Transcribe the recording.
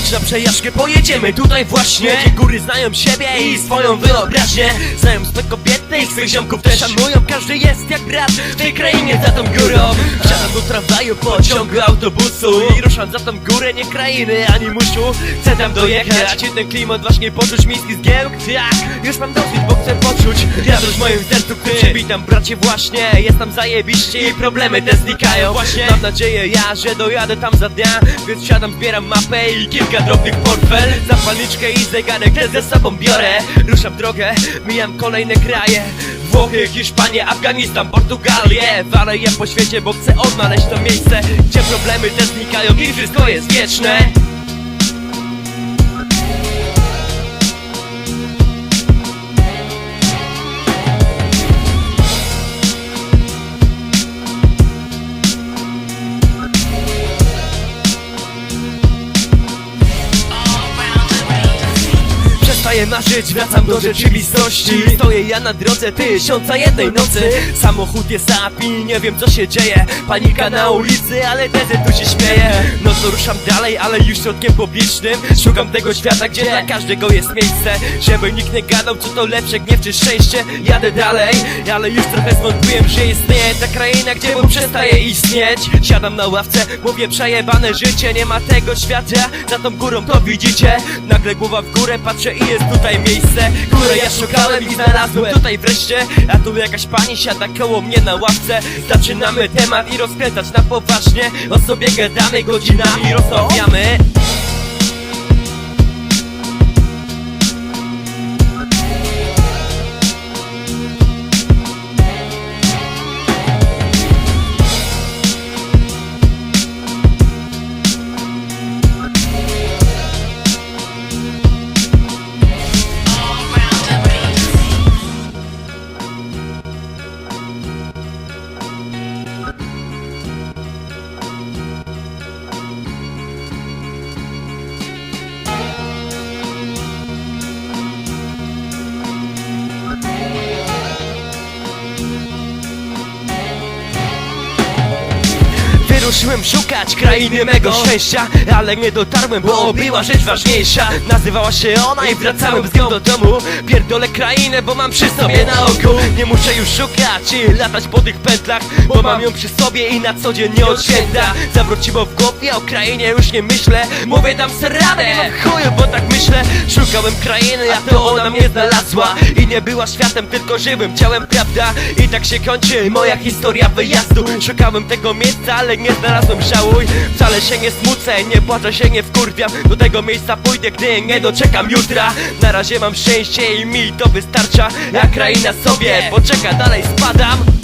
Chodź na przejażdżkę, pojedziemy tutaj właśnie Gdzie góry znają siebie i swoją wyobraźnię. Znają swe kobiety i swych ziomków też szanują Każdy jest jak brat w tej krainie. Za tą górą Wsiadam do tramwaju, pociągu, autobusu I ruszam za tą górę, nie krainy ani muszu Chcę tam dojechać ten klimat właśnie poczuć. Miejski zgiełk Tak, już mam dosyć, bo chcę poczuć Radość w moim sercu, ty Witam bracie właśnie, jest tam zajebiście i problemy te znikają. Właśnie mam nadzieję ja, że dojadę tam za dnia Więc siadam, zbieram mapę i kilka drobnych portfel Zapalniczkę i zegarek też ze sobą biorę. Ruszam drogę, mijam kolejne kraje. Włochy, Hiszpanię, Afganistan, Portugalię. Walę je po świecie, bo chcę odnaleźć to miejsce Gdzie problemy te znikają i wszystko jest wieczne Przestaję marzyć, wracam do rzeczywistości. Stoję ja na drodze tysiąca jednej nocy. Samochód jest up i nie wiem co się dzieje. Panika na ulicy, ale tezy tu się śmieje. No to ruszam dalej, ale już środkiem publicznym. Szukam tego świata, gdzie dla każdego jest miejsce. Żeby nikt nie gadał, co to lepsze, gniew czy szczęście. Jadę dalej, ale już trochę zwątpiłem, że istnieje ta kraina, gdzie Bóg przestaje istnieć. Siadam na ławce, mówię przejebane życie. Nie ma tego świata, za tą górą to widzicie. Nagle głowa w górę, patrzę i jest tutaj miejsce Które ja szukałem i znalazłem. Tutaj wreszcie A tu jakaś pani siada koło mnie na ławce. Zaczynamy temat i rozkręcać na poważnie. O sobie gadamy godzinami rozmawiamy Wyruszyłem szukać krainy mego szczęścia Ale nie dotarłem, bo była rzecz ważniejsza. Nazywała się ona i wracałem z do domu. Pierdolę krainę, bo mam przy sobie na oku. Nie muszę już szukać i latać po tych pętlach Bo mam ją przy sobie i na co dzień nie od święta Zawróciło w głowie, o krainie już nie myślę. Mówię dam se radę, chuju, bo tak myślę. Szukałem krainy, a to ona mnie znalazła. I nie była światem, tylko żywym ciałem, prawda? I tak się kończy moja historia wyjazdu. Szukałem tego miejsca, ale nie znalazłem żałuj. Wcale się nie smucę, nie płaczę się, nie wkurwiam. Do tego miejsca pójdę, gdy nie doczekam jutra. Na razie mam szczęście i mi to wystarcza. A kraina sobie poczeka, dalej spadam